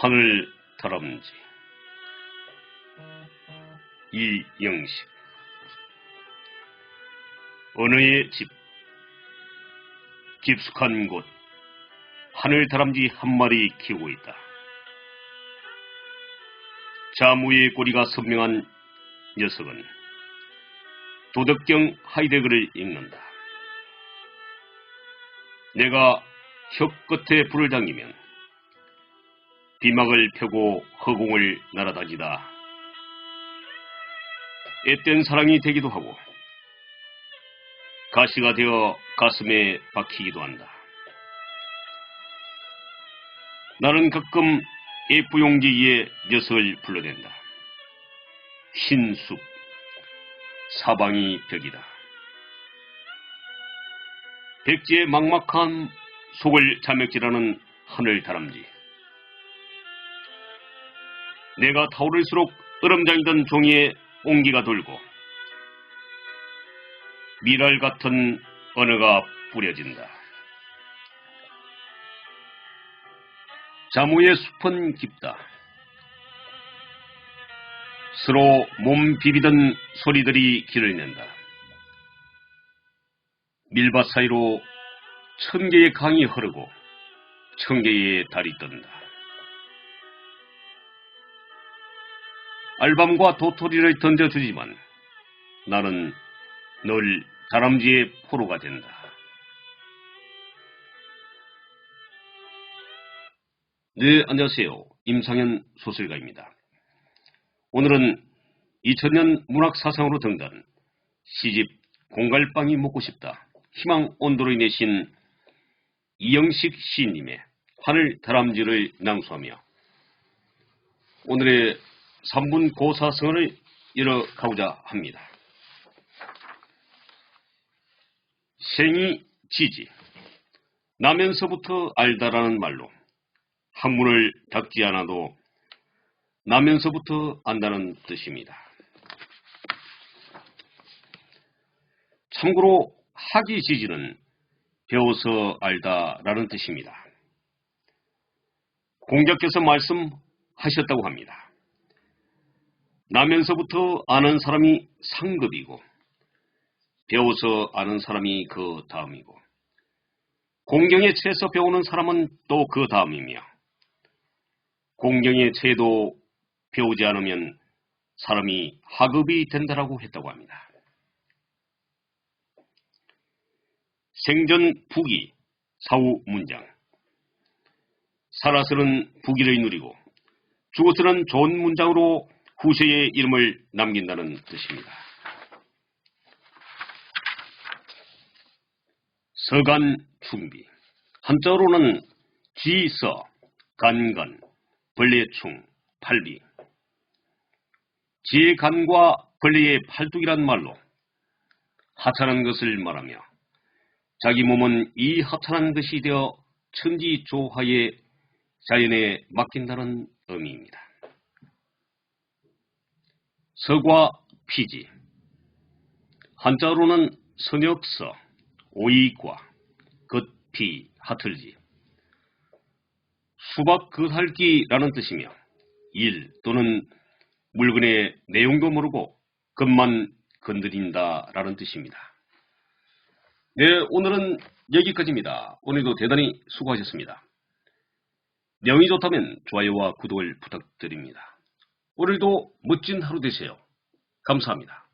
하늘 다람쥐 이영식 어느의 집 깊숙한 곳 하늘 다람쥐 한 마리 키우고 있다. 자무의 꼬리가 선명한 녀석은 도덕경 하이데거를 읽는다. 내가 혀 끝에 불을 당기면 비막을 펴고 허공을 날아다니다 앳된 사랑이 되기도 하고 가시가 되어 가슴에 박히기도 한다. 나는 가끔 위에 녀석을 불러댄다. 흰 숲, 사방이 벽이다. 백지의 막막한 속을 자맥질하는 하늘 다람쥐. 내가 타오를수록 으름장이던 종이에 온기가 돌고 미랄 같은 언어가 뿌려진다. 자무의 숲은 깊다. 서로 몸 비비던 소리들이 길을 낸다. 밀밭 사이로 천 개의 강이 흐르고 천 개의 달이 뜬다. 알밤과 도토리를 던져주지만 나는 늘 다람쥐의 포로가 된다. 네, 안녕하세요. 임상현 소설가입니다. 오늘은 2000년 문학사상으로 등단 시집 공갈빵이 먹고 싶다. 희망 온도로 내신 이영식 시인님의 하늘 다람쥐를 낭수하며 오늘의 3분 고사성을 이어가고자 합니다. 생이 지지 나면서부터 알다라는 말로 학문을 닦지 않아도 나면서부터 안다는 뜻입니다. 참고로 학이 지지는 배워서 알다라는 뜻입니다. 공자께서 말씀하셨다고 합니다. 나면서부터 아는 사람이 상급이고 배워서 아는 사람이 그 다음이고 공경에 채서 배우는 사람은 또 그 다음이며 공경에 채도 배우지 않으면 사람이 하급이 된다라고 했다고 합니다. 생전 부기 사후 문장 살아서는 부기를 누리고 죽어서는 좋은 문장으로 후세의 이름을 남긴다는 뜻입니다. 서간 충비 한자로는 지서, 간간, 벌레충, 팔비 지간과 벌레의 팔뚝이란 말로 하찮은 것을 말하며 자기 몸은 이 하찮은 것이 되어 천지조화의 자연에 맡긴다는 의미입니다. 서과 피지 한자로는 선역서, 오이과, 겉피, 하틀지 수박 그살기라는 뜻이며 일 또는 물건의 내용도 모르고 겉만 건드린다 라는 뜻입니다. 네, 오늘은 여기까지입니다. 오늘도 대단히 수고하셨습니다. 내용이 좋다면 좋아요와 구독을 부탁드립니다. 오늘도 멋진 하루 되세요. 감사합니다.